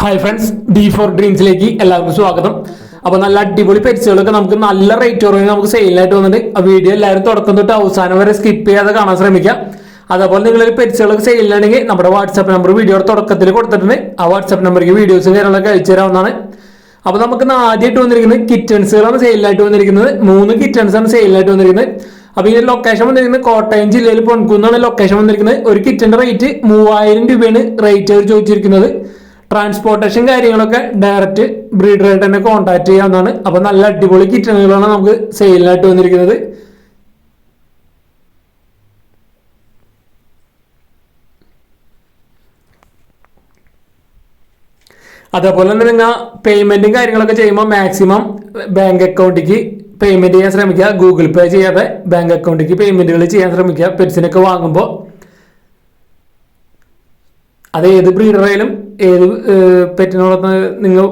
Hi friends D four ഡ്രീംസിലേക്ക് എല്ലാവർക്കും സ്വാഗതം. അപ്പൊ നല്ല അടിപൊളി പെറ്റ്സുകളൊക്കെ നമുക്ക് നല്ല റേറ്റ് കുറവിന് നമുക്ക് സെയിലായിട്ട് വന്നിട്ട് ആ വീഡിയോ എല്ലാവരും തുടക്കം തൊട്ട് അവസാനം വരെ സ്കിപ്പ് ചെയ്യാതെ കാണാൻ ശ്രമിക്കാം. അതേപോലെ നിങ്ങൾ പെറ്റ്സുകളൊക്കെ സെയിലാണെങ്കിൽ നമ്മുടെ വാട്സാപ്പ് നമ്പർ വീഡിയോയുടെ തുടക്കത്തിൽ കൊടുത്തിട്ടുണ്ട്. ആ വാട്സാപ്പ് നമ്പറിലേക്ക് വീഡിയോസും കാര്യങ്ങളൊക്കെ അയച്ചു തരാവുന്നതാണ്. അപ്പൊ നമുക്ക് ആദ്യമായിട്ട് വന്നിരിക്കുന്നത് കിറ്റൺസുകളാണ് സെയിലായിട്ട് വന്നിരിക്കുന്നത്. മൂന്ന് കിറ്റൺസ് ആണ് സെയിലായിട്ട് വന്നിരിക്കുന്നത്. അപ്പൊ ഇതിന്റെ ലൊക്കേഷൻ വന്നിരിക്കുന്നത് കോട്ടയം ജില്ലയിൽ പൊൺകുന്നാണ് ലൊക്കേഷൻ വന്നിരിക്കുന്നത്. ഒരു കിറ്റന്റെ റേറ്റ് മൂവായിരം രൂപയാണ് റേറ്റ് അവർ ചോദിച്ചിരിക്കുന്നത്. ട്രാൻസ്പോർട്ടേഷൻ കാര്യങ്ങളൊക്കെ ഡയറക്റ്റ് ബ്രീഡറായിട്ട് തന്നെ കോൺടാക്ട് ചെയ്യാവുന്നതാണ്. അപ്പൊ നല്ല അടിപൊളി കിറ്റണുകളാണ് നമുക്ക് സെയിലിനായിട്ട് വന്നിരിക്കുന്നത്. അതേപോലെ തന്നെ നിങ്ങൾ പേയ്മെന്റും കാര്യങ്ങളൊക്കെ ചെയ്യുമ്പോൾ മാക്സിമം ബാങ്ക് അക്കൗണ്ടിലേക്ക് പേയ്മെന്റ് ചെയ്യാൻ ശ്രമിക്കുക. ഗൂഗിൾ പേ ചെയ്യാതെ ബാങ്ക് അക്കൗണ്ടിലേക്ക് പേയ്മെന്റുകൾ ചെയ്യാൻ ശ്രമിക്കുക. പെറ്റ്സിനൊക്കെ വാങ്ങുമ്പോൾ അത് ഏത് ബ്രീഡറായാലും ഏത് പെറ്റിനോടൊപ്പം നിങ്ങൾ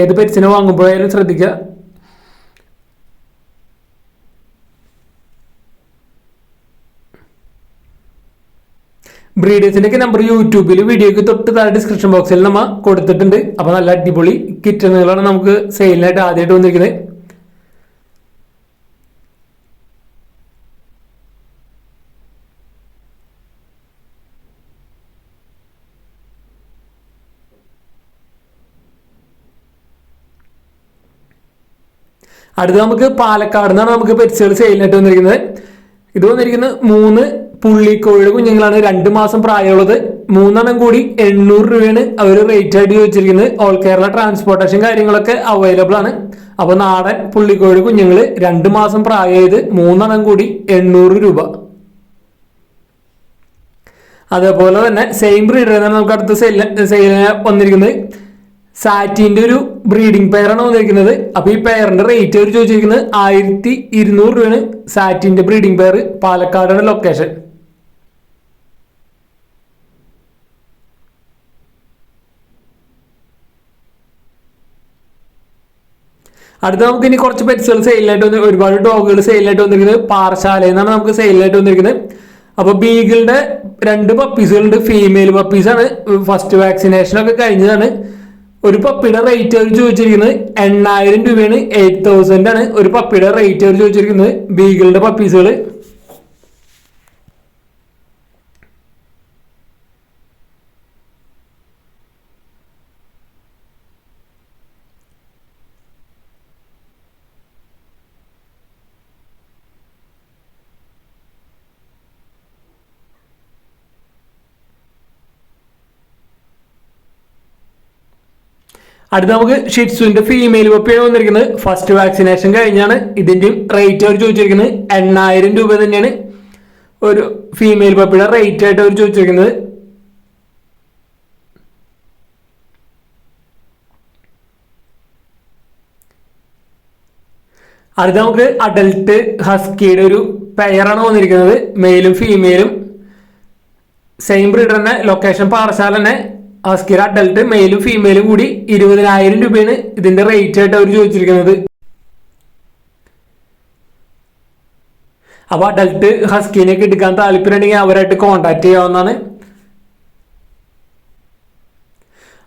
ഏത് പെറ്റ്സിനെ വാങ്ങുമ്പോഴായാലും ശ്രദ്ധിക്കുക. ബ്രീഡേഴ്സിന്റെ ഒക്കെ നമ്പർ യൂട്യൂബിൽ വീഡിയോക്ക് തൊട്ട് താഴെ ഡിസ്ക്രിപ്ഷൻ ബോക്സിൽ നമ്മൾ കൊടുത്തിട്ടുണ്ട്. അപ്പോൾ നല്ല അടിപൊളി കിറ്റണുകളാണ് നമുക്ക് സെയിലിനായിട്ട് ആദ്യമായിട്ട് വന്നിരിക്കുന്നത്. അടുത്ത് നമുക്ക് പാലക്കാട് നിന്നാണ് നമുക്ക് പെറ്റ്സുകൾ സെയിലിനായിട്ട് വന്നിരിക്കുന്നത്. ഇത് വന്നിരിക്കുന്നത് മൂന്ന് പുള്ളിക്കോഴിയുടെ കുഞ്ഞുങ്ങളാണ്. രണ്ട് മാസം പ്രായമുള്ളത്. മൂന്നെണ്ണം കൂടി എണ്ണൂറ് രൂപയാണ് അവർ റേറ്റ് ആയിട്ട് ചോദിച്ചിരിക്കുന്നത്. ഓൾ കേരള ട്രാൻസ്പോർട്ടേഷൻ കാര്യങ്ങളൊക്കെ അവൈലബിൾ ആണ്. അപ്പോൾ നാടൻ പുള്ളിക്കോഴി കുഞ്ഞുങ്ങൾ രണ്ട് മാസം പ്രായമായത് മൂന്നെണ്ണം കൂടി എണ്ണൂറ് രൂപ. അതേപോലെ തന്നെ സെയിം ബ്രീഡർ നമുക്ക് അടുത്ത സെയിൽ സെയിൽ വന്നിരിക്കുന്നത്. സാറ്റിന്റെ ഒരു ബ്രീഡിംഗ് പെയറാണ് വന്നിരിക്കുന്നത്. അപ്പൊ ഈ പെയറിന്റെ റേറ്റ് അവർ ചോദിച്ചിരിക്കുന്നത് ആയിരത്തി ഇരുന്നൂറ് രൂപയാണ് സാറ്റിന്റെ ബ്രീഡിംഗ് പെയർ പാലക്കാടാണ് ലൊക്കേഷൻ അടുത്ത നമുക്ക് ഇനി കുറച്ച് പെറ്റ്സുകൾ സെയിലായിട്ട് വന്ന് ഒരുപാട് ഡോഗുകൾ സെയിലായിട്ട് വന്നിരിക്കുന്നത് പാറശാലയിൽ നിന്നാണ് നമുക്ക് സെയിലായിട്ട് വന്നിരിക്കുന്നത്. അപ്പൊ ബീഗിളുടെ രണ്ട് പപ്പീസുകളുണ്ട് ഫീമെയിൽ പപ്പീസാണ് ഫസ്റ്റ് വാക്സിനേഷൻ ഒക്കെ കഴിഞ്ഞതാണ്. ഒരു പപ്പിയുടെ റേറ്റ് അവർ ചോദിച്ചിരിക്കുന്നത് എണ്ണായിരം രൂപയാണ് എയ്റ്റ് തൗസൻഡ് ആണ്. ഒരു പപ്പിയുടെ റേറ്റ് അവർ ചോദിച്ചിരിക്കുന്നത് ബീഗിളുടെ പപ്പീസുകൾ അടുത്ത നമുക്ക് ഷിറ്റ്സുവിന്റെ ഫീമെയിൽ പപ്പിയാണ് വന്നിരിക്കുന്നത്. ഫസ്റ്റ് വാക്സിനേഷൻ കഴിഞ്ഞാണ്. ഇതിന്റെയും റേറ്റ് അവർ ചോദിച്ചിരിക്കുന്നത് എണ്ണായിരം രൂപ തന്നെയാണ്. ഒരു ഫീമെയിൽ പപ്പിയുടെ റേറ്റ് ആയിട്ട് അവർ ചോദിച്ചിരിക്കുന്നത്. അടുത്ത നമുക്ക് അഡൽട്ട് ഹസ്കിയുടെ ഒരു പെയറാണ് വന്നിരിക്കുന്നത്. മെയിലും ഫീമെയിലും സെയിം ബ്രീഡർ തന്നെ ലൊക്കേഷൻ പാറശാല തന്നെ. ഹസ്കിയുടെ അഡൽട്ട് മെയിലും ഫീമെയിലും കൂടി ഇരുപതിനായിരം രൂപയാണ് ഇതിന്റെ റേറ്റ് ആയിട്ട് അവർ ചോദിച്ചിരിക്കുന്നത്. അപ്പൊ അഡൽട്ട് ഹസ്കിനെ എടുക്കാൻ താല്പര്യമുണ്ടെങ്കിൽ അവരായിട്ട് കോണ്ടാക്ട് ചെയ്യാവുന്നതാണ്.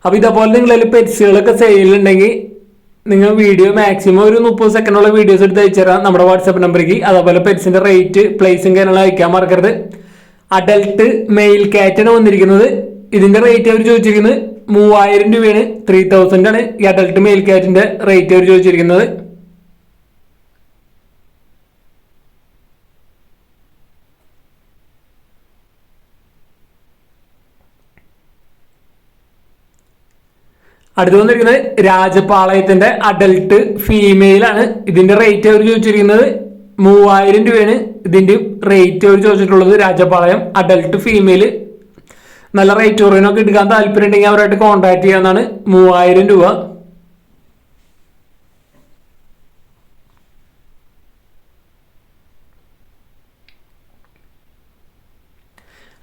അപ്പൊ ഇതേപോലെ നിങ്ങളിൽ പെറ്റ്സുകളൊക്കെ സെയിലുണ്ടെങ്കിൽ നിങ്ങൾ വീഡിയോ മാക്സിമം ഒരു മുപ്പത് സെക്കൻഡുള്ള വീഡിയോസ് എടുത്ത് അയച്ചുതരാം നമ്മുടെ വാട്സാപ്പ് നമ്പറിലേക്ക് അതേപോലെ പെറ്റ്സിന്റെ റേറ്റ് പ്ലേസും കാര്യങ്ങളും അയക്കാൻ മറക്കരുത്. അഡൽട്ട് മെയിൽ കാറ്റാണ് വന്നിരിക്കുന്നത്. ഇതിന്റെ റേറ്റ് അവർ ചോദിച്ചിരിക്കുന്നത് മൂവായിരം രൂപയാണ്. ത്രീ തൗസൻഡ് ആണ്. ഈ അഡൽട്ട് മെയിൽ കാറ്റിന്റെ റേറ്റ് അവർ ചോദിച്ചിരിക്കുന്നത്. അടുത്ത് വന്നിരിക്കുന്നത് രാജപാളയത്തിന്റെ അഡൽട്ട് ഫീമെയിൽ ആണ്. ഇതിന്റെ റേറ്റ് അവർ ചോദിച്ചിരിക്കുന്നത് മൂവായിരം രൂപയാണ്. ഇതിന്റെ റേറ്റ് അവർ ചോദിച്ചിട്ടുള്ളത് രാജപാളയം അഡൽട്ട് ഫീമെയിൽ നല്ല റേറ്റ് കുറവിനൊക്കെ എടുക്കാൻ താല്പര്യം ഉണ്ടെങ്കിൽ അവരായിട്ട് കോൺടാക്ട് ചെയ്യാന്നാണ് മൂവായിരം രൂപ.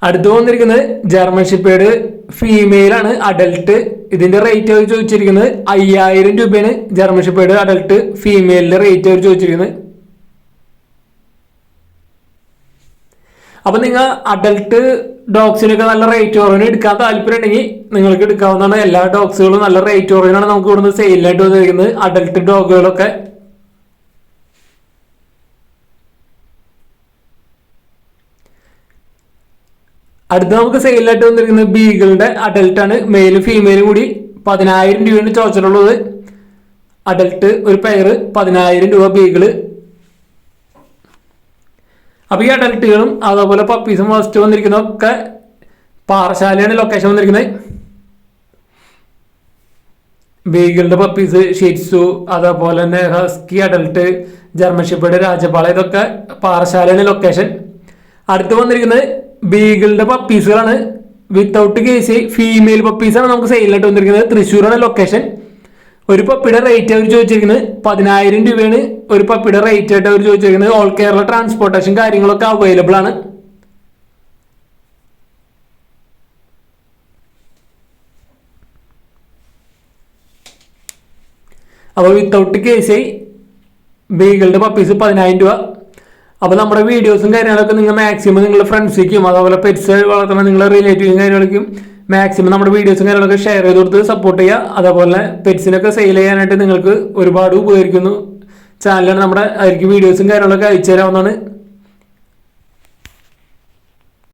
അടുത്ത് വന്നിരിക്കുന്നത് ജർമ്മൻ ഷിപ്പേഡ് ഫീമെയിൽ ആണ് അഡൽട്ട് ഇതിന്റെ റേറ്റ് അവർ ചോദിച്ചിരിക്കുന്നത് അയ്യായിരം രൂപയാണ് ജർമ്മൻ ഷിപ്പേഡ് അഡൽട്ട് ഫീമെയിലിന്റെ റേറ്റ് അവർ ചോദിച്ചിരിക്കുന്നത്. അപ്പൊ നിങ്ങൾ അഡൽട്ട് ഡോഗ്സിനൊക്കെ നല്ല റേറ്റ് കുറവിന് എടുക്കാൻ താല്പര്യം ഉണ്ടെങ്കിൽ നിങ്ങൾക്ക് എടുക്കാവുന്നതാണ് എല്ലാ ഡോഗ്സുകളും നല്ല റേറ്റ് കുറവിനാണ് നമുക്ക് ഇവിടുന്ന് സെയിലായിട്ട് വന്നിരിക്കുന്നത്. അഡൽട്ട് ഡോഗുകളൊക്കെ അടുത്ത നമുക്ക് സെയിലായിട്ട് വന്നിരിക്കുന്നത് ബീഗിളുടെ അഡൽട്ട് ആണ്. മെയിലും ഫീമെയിലും കൂടി പതിനായിരം രൂപയാണ് ചോദിച്ചിട്ടുള്ളത്. അഡൽട്ട് ഒരു പെയർ പതിനായിരം രൂപ ബീഗിൾ. അപ്പൊ ഈ അഡൽട്ടുകളും അതേപോലെ പപ്പീസും ഫസ്റ്റ് വന്നിരിക്കുന്നതൊക്കെ പാറശാലയാണ് ലൊക്കേഷൻ വന്നിരിക്കുന്നത്. ബീഗിളുടെ പപ്പീസ് ഷീറ്റ്സു അതേപോലെ തന്നെ ഹസ്കി അഡൽട്ട് ജർമ്മൻ രാജപാള ഇതൊക്കെ പാറശാലയാണ് ലൊക്കേഷൻ അടുത്ത് വന്നിരിക്കുന്നത് ബീഗിളുടെ പപ്പീസുകളാണ് വിത്തൗട്ട് കേസ് ഫീമെയിൽ പപ്പീസാണ് നമുക്ക് സെയിലായിട്ട് വന്നിരിക്കുന്നത്. തൃശ്ശൂരാണ് ലൊക്കേഷൻ ഒരു പപ്പിയുടെ റേറ്റ് അവർ ചോദിച്ചിരിക്കുന്നത് പതിനായിരം രൂപയാണ്. ഒരു പപ്പിയുടെ റേറ്റ് ആയിട്ട് അവർ ചോദിച്ചിരിക്കുന്നത് ഓൾ കേരള ട്രാൻസ്പോർട്ടേഷൻ കാര്യങ്ങളൊക്കെ അവൈലബിൾ ആണ്. അപ്പോൾ വിത്തൗട്ട് കേസ് ബീഗിളുടെ പപ്പീസ് പതിനായിരം രൂപ. അപ്പോൾ നമ്മുടെ വീഡിയോസും കാര്യങ്ങളൊക്കെ നിങ്ങൾ മാക്സിമം നിങ്ങളുടെ ഫ്രണ്ട്സിലേക്കും അതുപോലെ പെറ്റ്സ് വളർത്തുന്ന നിങ്ങളുടെ റിലേറ്റീവും കാര്യങ്ങളൊക്കെയും മാക്സിമം നമ്മുടെ വീഡിയോസും കാര്യങ്ങളൊക്കെ ഷെയർ ചെയ്ത് കൊടുത്ത് സപ്പോർട്ട് ചെയ്യുക. അതേപോലെ പെറ്റ്സിനൊക്കെ സെയിൽ ചെയ്യാനായിട്ട് നിങ്ങൾക്ക് ഒരുപാട് ഉപകരിക്കുന്നു. ചാനലാണ് നമ്മുടെ അതിലേക്ക് വീഡിയോസും കാര്യങ്ങളൊക്കെ അയച്ചു തരാവുന്നതാണ്.